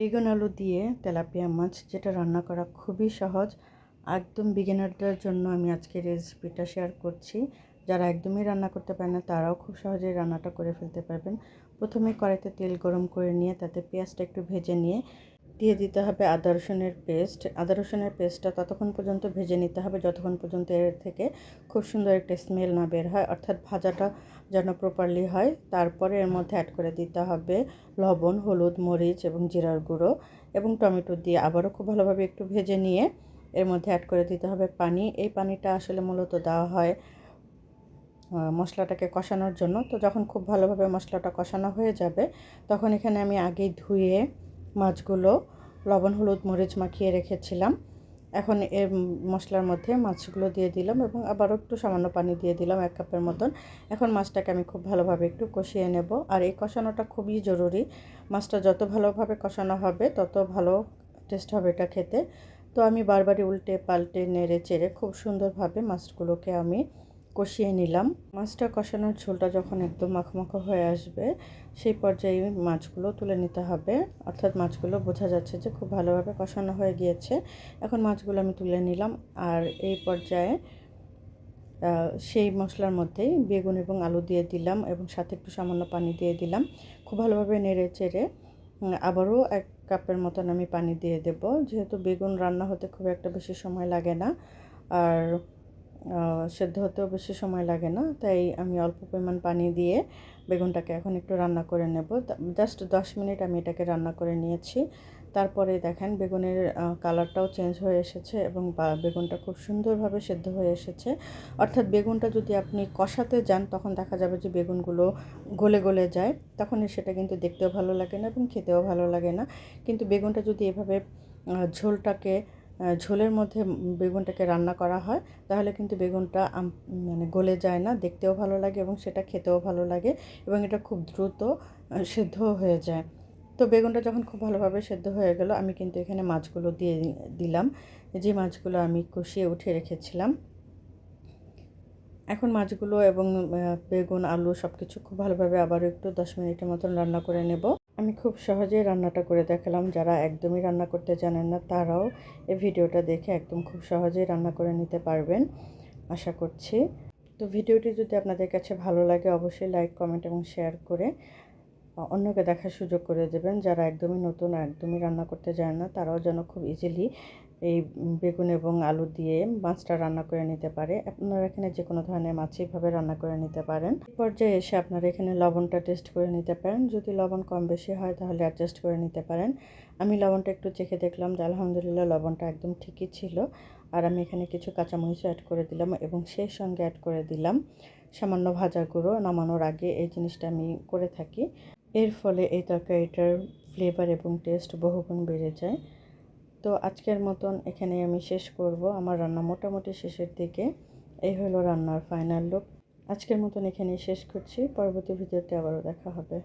বেগুন আলু দিয়ে তেলাপিয়া মাছ, যেটা রান্না করা খুবই সহজ। একদম বিগিনারদের জন্য আমি আজকে রেসিপিটা শেয়ার করছি। যারা একদমই রান্না করতে পারে না, তারাও খুব সহজেই রান্নাটা করে ফেলতে পারবেন। প্রথমে কড়াইতে তেল গরম করে নিয়ে তাতে পেঁয়াজটা একটু ভেজে নিয়ে দিয়ে দিতে হবে আদা রসুনের পেস্ট আদা রসুনের পেস্টটা ততক্ষণ পর্যন্ত ভেজে নিতে হবে, যতক্ষণ পর্যন্ত এর থেকে খুব সুন্দর একটা স্মেল না বের হয়। অর্থাৎ ভাজাটা যেন প্রপারলি হয়। তারপরে এর মধ্যে অ্যাড করে দিতে হবে লবণ, হলুদ, মরিচ এবং জিরার গুঁড়ো এবং টমেটো দিয়ে আবারও খুব ভালোভাবে একটু ভেজে নিয়ে এর মধ্যে অ্যাড করে দিতে হবে পানি। এই পানিটা আসলে মূলত দেওয়া হয় মশলাটাকে কষানোর জন্য। তো যখন খুব ভালোভাবে মশলাটা কষানো হয়ে যাবে, তখন এখানে আমি আগেই ধুয়ে মাছগুলো লবণ, হলুদ, মরিচ মাখিয়ে রেখেছিলাম। এখন এর মশলার মধ্যে মাছগুলো দিয়ে দিলাম এবং আবারও একটু সামান্য পানি দিয়ে দিলাম এক কাপের মতন। এখন মাছটাকে আমি খুব ভালোভাবে একটু কষিয়ে নেব। আর এই কষানোটা খুবই জরুরি। মাছটা যত ভালোভাবে কষানো হবে, তত ভালো টেস্ট হবে এটা খেতে। তো আমি বারবারই উল্টে পাল্টে নেড়ে চেড়ে খুব সুন্দরভাবে মাছগুলোকে আমি কষিয়ে নিলাম। মাছটা কষানোর ঝোলটা যখন একদম মাখো হয়ে আসবে, সেই পর্যায়ে মাছগুলো তুলে নিতে হবে। অর্থাৎ মাছগুলো বোঝা যাচ্ছে যে খুব ভালোভাবে কষানো হয়ে গিয়েছে। এখন মাছগুলো আমি তুলে নিলাম আর এই পর্যায়ে সেই মশলার মধ্যেই বেগুন এবং আলু দিয়ে দিলাম এবং সাথে একটু সামান্য পানি দিয়ে দিলাম। খুব ভালোভাবে নেড়ে চেড়ে আবারও এক কাপের মতন আমি পানি দিয়ে দেব। যেহেতু বেগুন রান্না হতে খুব একটা বেশি সময় লাগে না। আর সেদ্ধ হতেও বেশি সময় লাগে না, তাই আমি অল্প পরিমাণ পানি দিয়ে বেগুনটাকে এখন একটু রান্না করে নেব। জাস্ট দশ মিনিট আমি এটাকে রান্না করে নিয়েছি। তারপরে দেখেন বেগুনের কালারটাও চেঞ্জ হয়ে এসেছে এবং বেগুনটা খুব সুন্দরভাবে সেদ্ধ হয়ে এসেছে। অর্থাৎ বেগুনটা যদি আপনি কষাতে যান, তখন দেখা যাবে যে বেগুনগুলো গলে গলে যায়। তখন সেটা কিন্তু দেখতেও ভালো লাগে না এবং খেতেও ভালো লাগে না। কিন্তু বেগুনটা যদি এভাবে ঝোলটাকে ঝোলের মধ্যে বেগুনটাকে রান্না করা হয়। তাহলে কিন্তু বেগুনটা মানে গলে যায় না, দেখতেও ভালো লাগে এবং সেটা খেতেও ভালো লাগে এবং এটা খুব দ্রুত সেদ্ধও হয়ে যায়। তো বেগুনটা যখন খুব ভালোভাবে সেদ্ধ হয়ে গেল, আমি কিন্তু এখানে মাছগুলো দিয়ে দিলাম। যে মাছগুলো আমি কষিয়ে উঠে রেখেছিলাম। এখন মাছগুলো এবং বেগুন, আলু সব কিছু খুব ভালোভাবে আবারও একটু দশ মিনিটের মতন রান্না করে নেব। আমি খুব সহজেই রান্নাটা করে দেখালাম। যারা একদমই রান্না করতে জানেন না, তারাও এই ভিডিওটা দেখে একদম খুব সহজেই রান্না করে নিতে পারবেন, আশা করছি। তো ভিডিওটি যদি আপনাদের কাছে ভালো লাগে, অবশ্যই লাইক, কমেন্ট এবং শেয়ার করে অন্যকে দেখার সুযোগ করে দেবেন। যারা একদমই নতুন, একদমই রান্না করতে জানে না, তারাও যেন খুব ইজিলি এই বেগুন এবং আলু দিয়ে মাছটা রান্না করে নিতে পারে। আপনারা এখানে যে কোনো ধরনের মাছইভাবে রান্না করে নিতে পারেন। পর্যায়ে এসে আপনারা এখানে লবণটা টেস্ট করে নিতে পারেন। যদি লবণ কম বেশি হয় তাহলে অ্যাডজাস্ট করে নিতে পারেন। আমি লবণটা একটু চেখে দেখলাম যে আলহামদুলিল্লাহ লবণটা একদম ঠিকই ছিল। আর আমি এখানে কিছু কাঁচামরিচও অ্যাড করে দিলাম এবং সেই সঙ্গে অ্যাড করে দিলাম সামান্য ভাজা গুঁড়ো নামানোর আগে এই জিনিসটা আমি করে থাকি। এর ফলে এই তরকারিটার ফ্লেভার এবং টেস্ট বহুগুণ বেড়ে যায়। তো আজকের মতন এখানে আমি শেষ করব আমার রান্না মোটামুটি শেষের দিকে। এই হলো রান্নার ফাইনাল লুক আজকের মতন এখানে শেষ করছি। পরবর্তী ভিডিওতে আবারও দেখা হবে।